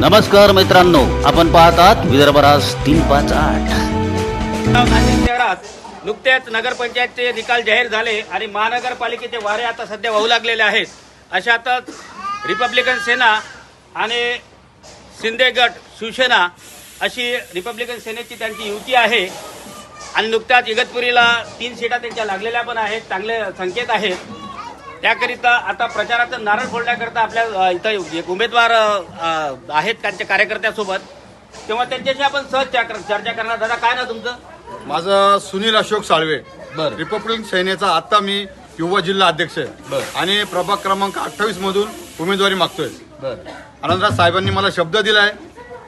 नमस्कार मित्रांनो आपण पाहतात विदर्भराज तीन पाच आठ. शहरात नुकतेच नगरपंचायतचे निकाल जाहीर झाले आणि महानगरपालिकेचे वारे आता सध्या वाहू लागलेले आहेत. अशातच रिपब्लिकन सेना आणि शिंदे गट शिवसेना अशी रिपब्लिकन सेनेची त्यांची युती आहे. आणि नुकत्याच इगतपुरीला तीन सीटा त्यांच्या लागलेल्या पण आहेत चांगले संकेत आहेत. त्याकरिता आता प्रचाराचं नारळ फोडण्याकरता आपल्या इथं एक उमेदवार आहेत त्यांच्या कार्यकर्त्यासोबत. तेव्हा त्यांच्याशी आपण सहज चर्चा चर्चा करणार. दादा काय ना तुमचं? माझं सुनील अशोक साळवे. बरं. रिपब्लिकन सेनेचा आता मी युवा जिल्हा अध्यक्ष आहे. आणि प्रभाग क्रमांक अठ्ठावीस मधून उमेदवारी मागतोय. आनंदराज साहेबांनी मला शब्द दिलाय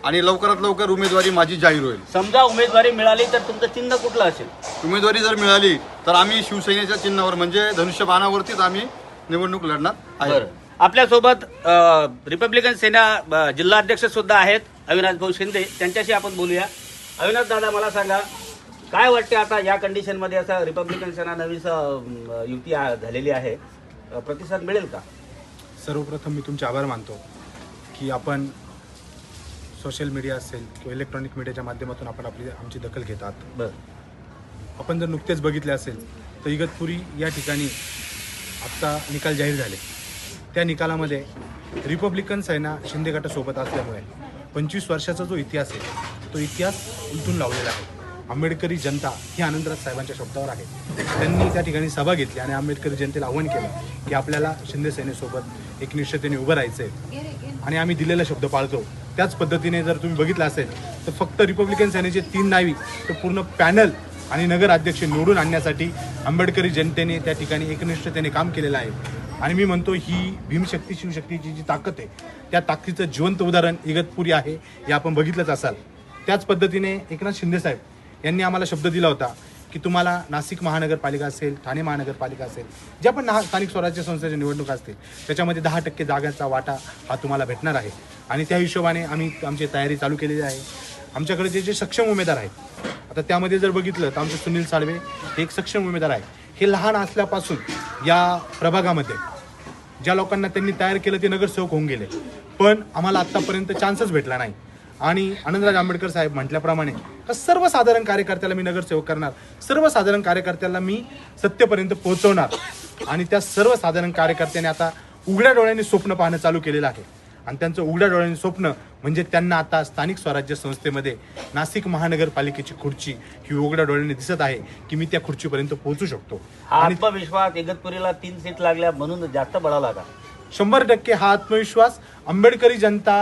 आणि लवकरात लवकर उमेदवारी माझी जाहीर होईल. समजा उमेदवारी मिळाली तर तुमचं चिन्ह कुठलं असेल? उमेदवारी जर मिळाली तर आम्ही शिवसेनेच्या चिन्हावर म्हणजे धनुष्यबाणावरतीच आम्ही निवडणूक लढणार आहे. आपल्यासोबत अ, रिपब्लिकन सेना अ, जिल्हा अध्यक्ष सुद्धा आहेत अविनाश भाऊ शिंदे. त्यांच्याशी आपण बोलूया. अविनाश दादा मला सांगा काय वाटते आता या कंडिशनमध्ये असं रिपब्लिकन सेना नवीन अ, युती आ- झालेली आहे? अ, प्रतिसाद मिळेल का? सर्वप्रथम मी तुमचे आभार मानतो की आपण सोशल मीडिया असेल किंवा इलेक्ट्रॉनिक मीडियाच्या माध्यमातून आपण आपली आमची दखल घेतात. बरं. आपण जर नुकतेच बघितले असेल तर इगतपुरी या ठिकाणी आत्ता निकाल जाहीर झाले. त्या निकालामध्ये रिपब्लिकन सेना शिंदे गटासोबत असल्यामुळे पंचवीस वर्षाचा जो इतिहास आहे तो इतिहास उलटून लावलेला आहे. आंबेडकरी जनता ही आनंदराज साहेबांच्या शब्दावर आहे. त्यांनी त्या ठिकाणी सभा घेतली आणि आंबेडकरी जनतेला आव्हान केलं की आपल्याला शिंदे सेनेसोबत एकनिष्ठतेने उभं राहायचं आहे आणि आम्ही दिलेला शब्द पाळतो. त्याच पद्धतीने जर तुम्ही बघितलं असेल तर फक्त रिपब्लिकन सेनेचे तीन नावी तर पूर्ण पॅनल आणि नगर अध्यक्ष निवडून आणण्यासाठी आंबेडकरी जनतेने त्या ठिकाणी एकनिष्ठतेने काम केलेलं आहे. आणि मी म्हणतो ही भीमशक्ती शिवशक्तीची जी ताकद आहे त्या ताकदीचं जिवंत उदाहरण इगतपुरी आहे हे आपण बघितलंच असाल. त्याच पद्धतीने एकनाथ शिंदेसाहेब यांनी आम्हाला शब्द दिला होता की तुम्हाला नाशिक महानगरपालिका असेल ठाणे महानगरपालिका असेल ज्या पण ना स्थानिक स्वराज्य संस्थेच्या निवडणुका असतील त्याच्यामध्ये दहा टक्के जागांचा वाटा हा तुम्हाला भेटणार आहे. आणि त्या हिशोबाने आम्ही आमची तयारी चालू केलेली आहे. आमच्याकडे जे जे सक्षम उमेदवार आहेत. आता त्यामध्ये जर बघितलं तर आमचे सुनील साळवे हे एक सक्षम उमेदवार आहे हे लहान असल्यापासून या प्रभागामध्ये ज्या लोकांना त्यांनी तयार केलं ते नगरसेवक होऊन गेले. पण आम्हाला आत्तापर्यंत चान्सच भेटला नाही. आणि आनंदराज आंबेडकर साहेब म्हटल्याप्रमाणे सर्वसाधारण कार्यकर्त्याला मी नगरसेवक करणार. सर्वसाधारण कार्यकर्त्याला मी सत्तेपर्यंत पोहोचवणार. आणि त्या सर्वसाधारण कार्यकर्त्याने आता उघड्या डोळ्यांनी स्वप्न पाहणं चालू केलेलं आहे. आणि त्यांचं उघड्या डोळ्यांनी स्वप्न म्हणजे त्यांना आता स्थानिक स्वराज्य संस्थेमध्ये नाशिक महानगरपालिकेची खुर्ची ही उघड्या डोळ्यांनी दिसत आहे की मी त्या खुर्चीपर्यंत पोहोचू शकतो. आणि आत्मविश्वास इगतपुरीला तीन सीट लागल्या म्हणून जास्त बळावला का? शंभर टक्के हा आत्मविश्वास आंबेडकरी जनता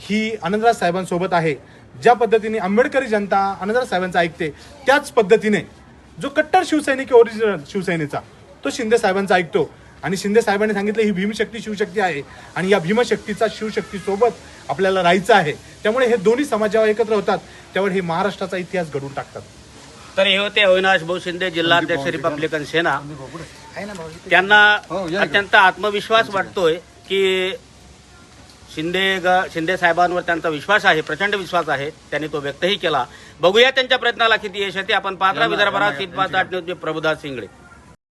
ही आनंदराज साहेबांसोबत आहे. ज्या पद्धतीने आंबेडकरी जनता आनंदराज साहेबांचं ऐकते त्याच पद्धतीने जो कट्टर शिवसैनिक ओरिजिनल शिवसेनेचा तो शिंदे साहेबांचा ऐकतो. आणि शिंदे साहेबांनी सांगितलं ही भीमशक्ती शिवशक्ती आहे आणि या भीमशक्तीचा शिवशक्ती सोबत आपल्याला राहायचं आहे. त्यामुळे हे दोन्ही समाज जेव्हा एकत्र होतात त्यावर हे महाराष्ट्राचा इतिहास घडवून टाकतात. तर हे होते अविनाश भाऊ शिंदे जिल्हाध्यक्ष रिपब्लिकन सेना. त्यांना अत्यंत आत्मविश्वास वाटतोय की शिंदे ग शिंदे साहेबांवर त्यांचा विश्वास आहे प्रचंड विश्वास आहे. त्यांनी तो व्यक्तही केला. बघूया त्यांच्या प्रयत्नाला किती यश येते. आपण पात्रा विदर्भात सीट पाच आठ न्यूज प्रभुदास सिंगडे